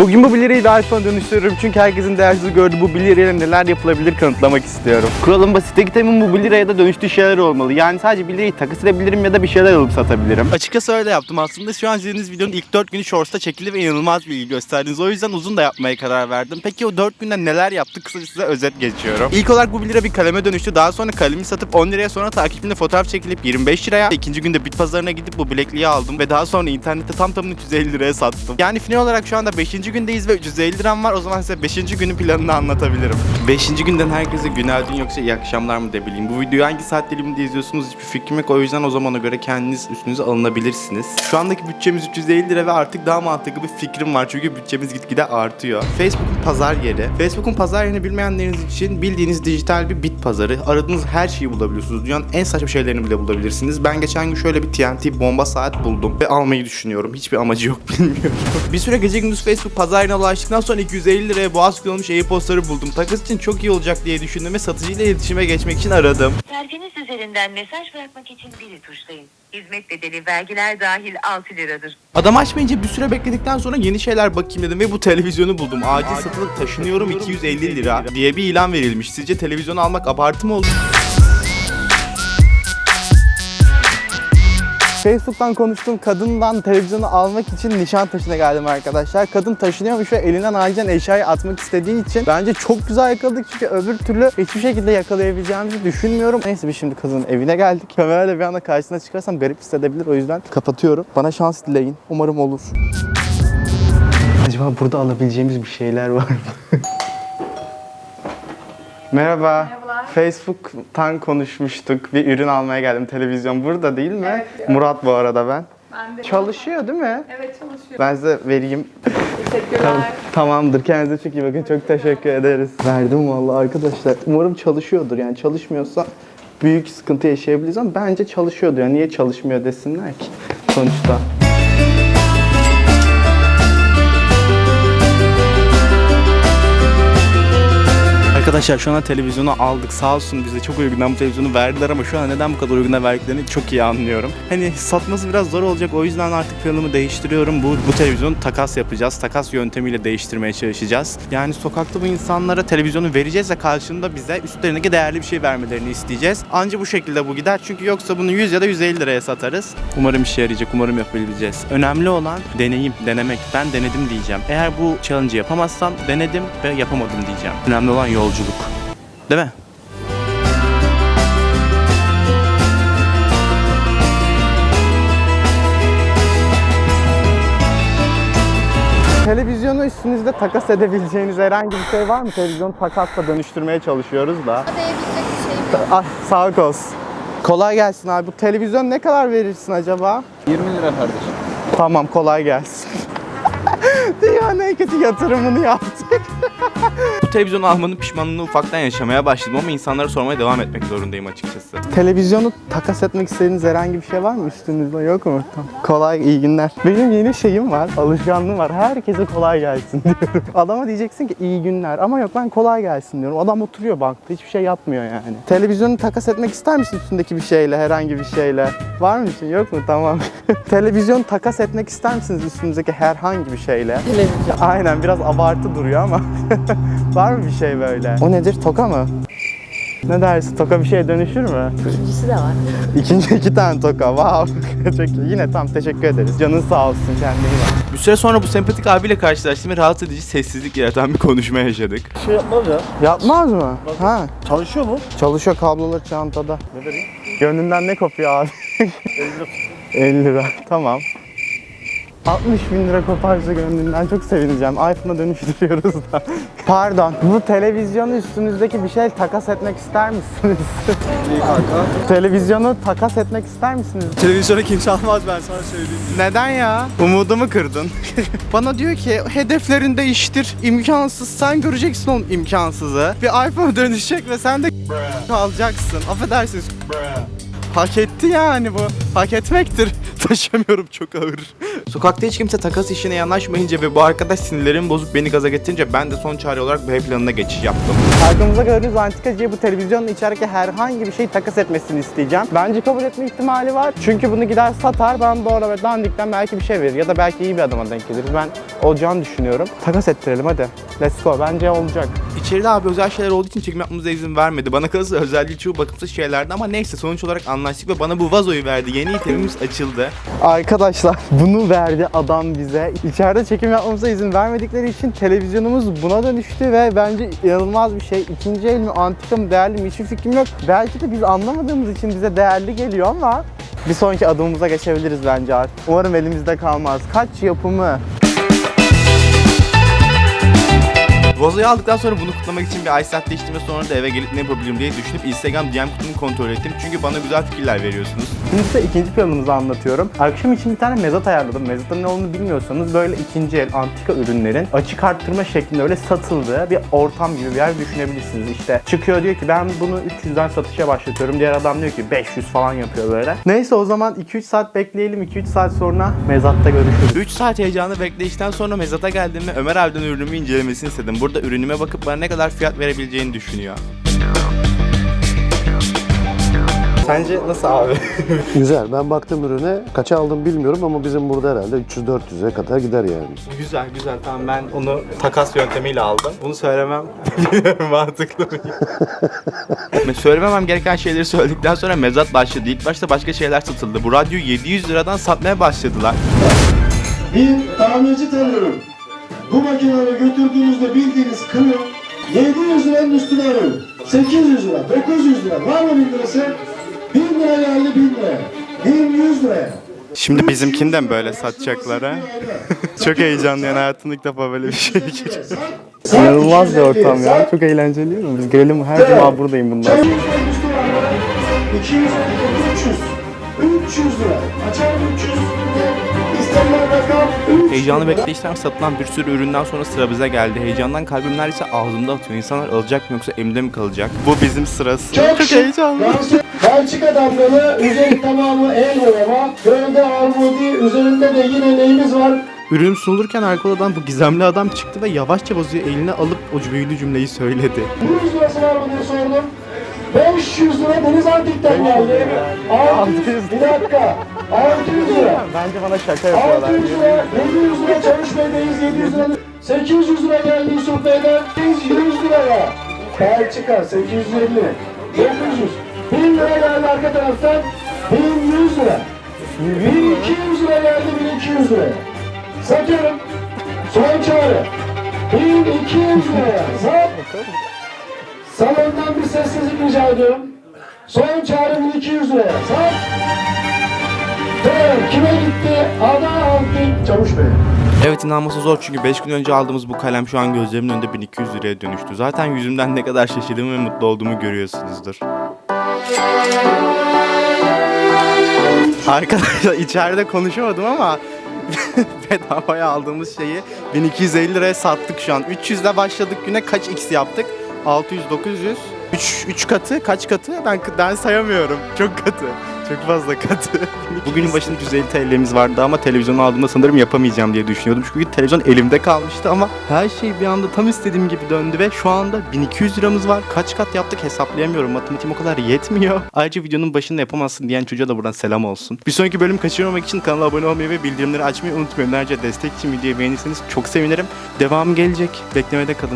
Bugün bu 1 lirayı da iPhone dönüştürüyorum çünkü herkesin değersiz gördüğü bu 1 lirayla neler yapılabilir kanıtlamak istiyorum. Kuralım basit. Tek itemim bu 1 liraya da dönüştüğü şeyler olmalı. Yani sadece 1 lirayı takas edebilirim ya da bir şeyler alıp satabilirim. Açıkçası öyle yaptım aslında. Şu an izlediğiniz videonun ilk 4 günü Shorts'ta çekildi ve inanılmaz bir ilgi gösterdiniz. O yüzden uzun da yapmaya karar verdim. Peki o 4 günde neler yaptık? Kısaca size özet geçiyorum. İlk olarak bu 1 lira bir kaleme dönüştü. Daha sonra kalemi satıp 10 liraya sonra takipçimle fotoğraf çekilip 25 liraya. İkinci günde bit pazarına gidip bu bilekliği aldım ve daha sonra internette tam tamına 350 liraya sattım. Yani final olarak şu anda 5. gündeyiz ve 350 liram var. O zaman size 5. günün planını anlatabilirim. 5. günden herkese günaydın yoksa iyi akşamlar mı de. Bu videoyu hangi saat diliminde izliyorsunuz hiçbir fikrim yok. O yüzden o zamana göre kendiniz üstünüze alınabilirsiniz. Şu andaki bütçemiz 350 lira ve artık daha mantıklı bir fikrim var. Çünkü bütçemiz gitgide artıyor. Facebook'un pazar yeri. Facebook'un pazar yerini bilmeyenleriniz için bildiğiniz dijital bir bit pazarı. Aradığınız her şeyi bulabiliyorsunuz. Dünyanın en saçma şeylerini bile bulabilirsiniz. Ben geçen gün şöyle bir TNT bomba saat buldum ve almayı düşünüyorum. Hiçbir amacı yok bilmiyorum. bir süre gece gündüz Facebook pazar yerine ulaştıktan sonra 250 liraya boğaz kullanılmış AirPods'ları buldum. Takas için çok iyi olacak diye düşündüm ve satıcıyla iletişime geçmek için aradım. Serfiniz üzerinden mesaj bırakmak için biri tuşlayın. Hizmet bedeli vergiler dahil 6 liradır. Adam açmayınca bir süre bekledikten sonra yeni şeyler bakayım dedim ve bu televizyonu buldum. Acil satılık taşınıyorum 250 lira diye bir ilan verilmiş. Sizce televizyonu almak abartı mı olur? Facebook'tan konuştuğum kadından televizyonu almak için Nişantaşı'na geldim arkadaşlar. Kadın taşınıyormuş ve elinden acilen eşyayı atmak istediği için bence çok güzel yakaladık çünkü öbür türlü hiçbir şekilde yakalayabileceğimizi düşünmüyorum. Neyse biz şimdi kadının evine geldik. Kamerayla bir anda karşısına çıkarsam garip hissedebilir o yüzden kapatıyorum. Bana şans dileyin. Umarım olur. Acaba burada alabileceğimiz bir şeyler var mı? Merhaba. Facebook'tan konuşmuştuk. Bir ürün almaya geldim. Televizyon burada değil mi? Murat bu arada ben. Ben de. Çalışıyor değil mi? Evet çalışıyorum. Ben size vereyim. Teşekkürler. Tamam, tamamdır. Kendinize çok iyi bakın. Çok teşekkür ederiz. Verdim vallahi arkadaşlar. Umarım çalışıyordur. Yani çalışmıyorsa büyük sıkıntı yaşayabiliriz ama bence çalışıyordur. Yani niye çalışmıyor desinler ki sonuçta. Arkadaşlar şu anda televizyonu aldık sağ olsun bize çok uygundan bu televizyonu verdiler ama şu an neden bu kadar uyguna verdiklerini çok iyi anlıyorum. Hani satması biraz zor olacak o yüzden artık planımı değiştiriyorum. Bu, bu televizyonu takas yapacağız. Takas yöntemiyle değiştirmeye çalışacağız. Yani sokakta bu insanlara televizyonu vereceğiz ve karşılığında bize üstlerindeki değerli bir şey vermelerini isteyeceğiz. Anca bu şekilde bu gider çünkü yoksa bunu 100 ya da 150 liraya satarız. Umarım işe yarayacak, umarım yapabileceğiz. Önemli olan deneyim, denemek. Ben denedim diyeceğim. Eğer bu challenge'ı yapamazsam denedim ve yapamadım diyeceğim. Önemli olan yolculuk. Değil mi? Televizyonu üstünüzde takas edebileceğiniz herhangi bir şey var mı? Televizyonu takasla dönüştürmeye çalışıyoruz da. Ödeyebilecek bir şey. Ay, sağlık olsun. Kolay gelsin abi. Bu televizyon ne kadar verirsin acaba? 20 lira kardeşim. Tamam kolay gelsin. Dünyanın en kötü yatırımını yaptık. Bu televizyonu almanın pişmanlığını ufaktan yaşamaya başladım ama insanlara sormaya devam etmek zorundayım açıkçası. Televizyonu takas etmek istediğiniz herhangi bir şey var mı üstünüzde? Yok mu? Tamam. Kolay, iyi günler. Benim yeni şeyim var, alışkanlığım var. Herkese kolay gelsin diyorum. Adama diyeceksin ki iyi günler ama yok ben kolay gelsin diyorum. Adam oturuyor bankta hiçbir şey yapmıyor yani. Televizyonu takas etmek ister misin üstündeki bir şeyle, herhangi bir şeyle? Var mı bir şey? Yok mu? Tamam. Televizyon takas etmek ister misiniz üstünüzdeki herhangi bir şeyle? Televizyon. Aynen biraz abartı duruyor ama. var mı bir şey böyle? O nedir? Toka mı? Ne dersin? Toka bir şeye dönüşür mü? İkincisi de var. İkinci iki tane toka. Wow. Çok iyi. Yine tam teşekkür ederiz. Canın sağ olsun. Kendine iyi bak. Bir süre sonra bu sempatik abiyle karşılaştım ve rahatsız edici sessizlik yaratan bir konuşma yaşadık. Şey yapmaz ya. Yapmaz mı? Ha. Çalışıyor mu? Çalışıyor kablolar çantada. Ne vereyim? Gönlünden ne kopuyor abi? 50 lira. 50 lira. Tamam. 60 bin lira koparsa gönlünden çok sevineceğim. iPhone'a dönüştürüyoruz da. Pardon. Bu televizyonu üstünüzdeki bir şey takas etmek ister misiniz? İyi kanka. televizyonu takas etmek ister misiniz? Televizyonu kimse almaz ben sana söyleyeyim. Neden ya? Umudumu kırdın. Bana diyor ki hedeflerini değiştir. İmkansız. Sen göreceksin oğlum imkansızı. Bir iPhone dönüşecek ve sen de kalacaksın. Affedersiniz. Hak etti yani bu. Hak etmektir. Taşımıyorum çok ağır. Sokakta hiç kimse takas işine yanaşmayınca ve bu arkadaş sinirlerimi bozup beni gaza getirince ben de son çare olarak B planına geçiş yaptım. Arkamızda gördüğünüz antikacıya bu televizyonun içerideki herhangi bir şeyi takas etmesini isteyeceğim. Bence kabul etme ihtimali var. Çünkü bunu gider satar. Ben bu arada dandikten belki bir şey verir. Ya da belki iyi bir adama denk gelir. Ben olacağını düşünüyorum. Takas ettirelim hadi. Let's go. Bence olacak. İçeride abi özel şeyler olduğu için çekim yapmamıza izin vermedi. Bana kalırsa özelliği çoğu bakımsız şeylerdi ama neyse sonuç olarak anlaştık ve bana bu vazoyu verdi. Yeni itemimiz açıldı. Arkadaşlar bunu verdi adam bize. İçeride çekim yapmamıza izin vermedikleri için televizyonumuz buna dönüştü ve bence inanılmaz bir şey. İkinci el mi, antika mı, değerli mi hiçbir fikrim yok. Belki de biz anlamadığımız için bize değerli geliyor ama bir sonraki adımımıza geçebiliriz bence artık. Umarım elimizde kalmaz. Kaç yapımı? Vazoyu aldıktan sonra bunu kutlamak için bir ice ve sonra da eve gelip ne yapabilirim diye düşünüp Instagram DM kutumu kontrol ettim. Çünkü bana güzel fikirler veriyorsunuz. Şimdi size ikinci planımızı anlatıyorum. Akşam için bir tane mezat ayarladım. Mezatın ne olduğunu bilmiyorsanız böyle ikinci el antika ürünlerin açık arttırma şeklinde öyle satıldığı bir ortam gibi bir yer düşünebilirsiniz. İşte çıkıyor diyor ki ben bunu 300'den satışa başlatıyorum. Diğer adam diyor ki 500 falan yapıyor böyle. Neyse o zaman 2-3 saat bekleyelim. 2-3 saat sonra mezatta görüşürüz. 3 saat heyecanlı bekleyişten sonra mezata geldiğimde Ömer abiden ürünümü incelemesini istedim. Burada ürünüme bakıp bana ne kadar fiyat verebileceğini düşünüyor. Sence nasıl abi? Güzel. Ben baktım ürüne. Kaça aldım bilmiyorum ama bizim burada herhalde 300-400'e kadar gider yani. güzel güzel tamam ben onu takas yöntemiyle aldım. Bunu söylemem mantıklı mı? Ve Söylememem gereken şeyleri söyledikten sonra mezat başladı. İlk başta başka şeyler satıldı. Bu radyoyu 700 liradan satmaya başladılar. Bir tamirci tanıyorum. Bu makineleri götürdüğünüzde bildiğiniz kırım 700 liranın üstüne arıyor. 800 lira, 900 lira. Var mı 1000 lirası? 1000 lira geldi 1000 liraya. 1100 liraya. Şimdi bizimkini de mi böyle satacaklar ha? Çok heyecanlı yani hayatımda ilk defa böyle bir şey giriyor. İnanılmaz bir ortam ya. Çok eğlenceli değil mi? Biz gelelim her cuma buradayım bundan sonra. 200 lira, 300. 300 lira. Açar 300. İstenilen rakam 300 Heyecanlı bekleyişten satılan bir sürü üründen sonra sıra bize geldi. Heyecandan kalbim neredeyse ağzımda atıyor. İnsanlar alacak mı yoksa elimde mi kalacak? Bu bizim sırası. Çok şık. heyecanlı. Belçika damgalı, üzeri tamamı el boyama, gövde armudi, üzerinde de yine neyimiz var? Ürün sunulurken arka odadan bu gizemli adam çıktı ve yavaşça vazoyu eline alıp o büyülü cümleyi söyledi. 100 lirası var mı diye sordum. 500 lira Deniz Antik'ten geldi. 600 bir dakika. 600 lira. Bence bana şaka yapıyorlar. 600 lira, 700 lira Bey'deyiz, 700 lira. 800 lira geldi Bey'den, 100 liraya. Belçika 850, 900. 1000 lira geldi arka taraftan, 1100 lira. 1200 lira geldi 1200 liraya. Satıyorum. Son çağrı. 1200 liraya. Sat. Salondan bir sessizlik rica ediyorum. Son çağrı 1200 liraya. Sat. Kime gitti? Ada Çavuş Bey. Evet inanması zor çünkü 5 gün önce aldığımız bu kalem şu an gözlerimin önünde 1200 liraya dönüştü. Zaten yüzümden ne kadar şaşırdığımı ve mutlu olduğumu görüyorsunuzdur. Arkadaşlar içeride konuşamadım ama bedavaya aldığımız şeyi 1250 liraya sattık şu an. 300 ile başladık güne kaç x yaptık? 600, 900, 3, 3 katı kaç katı? Ben, ben sayamıyorum. Çok katı. Çok fazla katı. Bugünün başında 150 TL'miz vardı ama televizyonu aldığımda sanırım yapamayacağım diye düşünüyordum. Çünkü televizyon elimde kalmıştı ama her şey bir anda tam istediğim gibi döndü ve şu anda 1200 liramız var. Kaç kat yaptık hesaplayamıyorum. Matematiğim o kadar yetmiyor. Ayrıca videonun başında yapamazsın diyen çocuğa da buradan selam olsun. Bir sonraki bölüm kaçırmamak için kanala abone olmayı ve bildirimleri açmayı unutmayın. Ayrıca destek için videoyu beğenirseniz çok sevinirim. Devamı gelecek. Beklemede kalın.